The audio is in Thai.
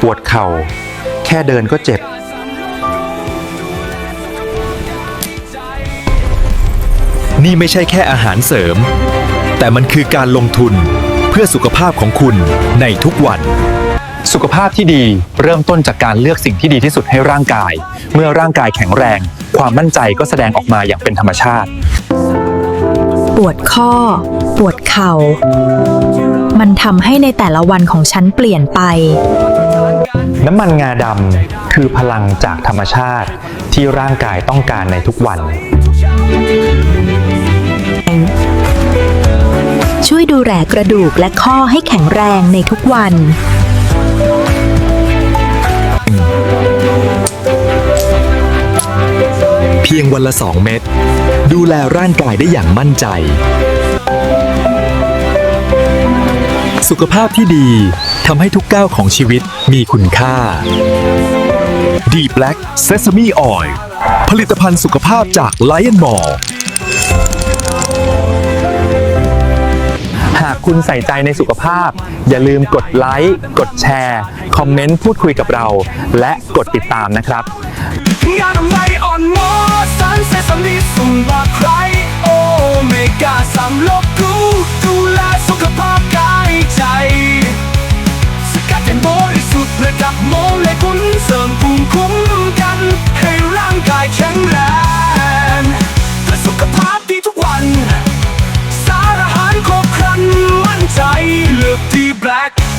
ปวดเข่า แค่เดินก็เจ็บ นี่ไม่ใช่แค่อาหารเสริม แต่มันคือการลงทุนเพื่อสุขภาพของคุณในทุกวัน สุขภาพที่ดีเริ่มต้นจากการเลือกสิ่งที่ดีที่สุดให้ร่างกาย เมื่อร่างกายแข็งแรง ความมั่นใจก็แสดงออกมาอย่างเป็นธรรมชาติ ปวดข้อ ปวดเข่า มันทำให้ในแต่ละวันของฉันเปลี่ยนไป น้ำมันงาดำคือพลังจากธรรมชาติที่ร่างกายต้องการในทุกวัน ช่วยดูแลกระดูกและข้อให้แข็งแรงในทุกวัน เพียงวันละ 2 เม็ดดูแลร่างกายได้อย่างมั่นใจ สุขภาพที่ดีทำให้ทุกก้าวของชีวิตมีคุณค่า D Black Sesame Oil ผลิตภัณฑ์สุขภาพจาก Lion Mall หากคุณใส่ใจในสุขภาพ อย่าลืมกดไลค์ กดแชร์ คอมเมนต์พูดคุยกับเรา และกดติดตามนะครับ งานไม่อ่อนวอสันเสสมีสุ่มบาใคร deep black.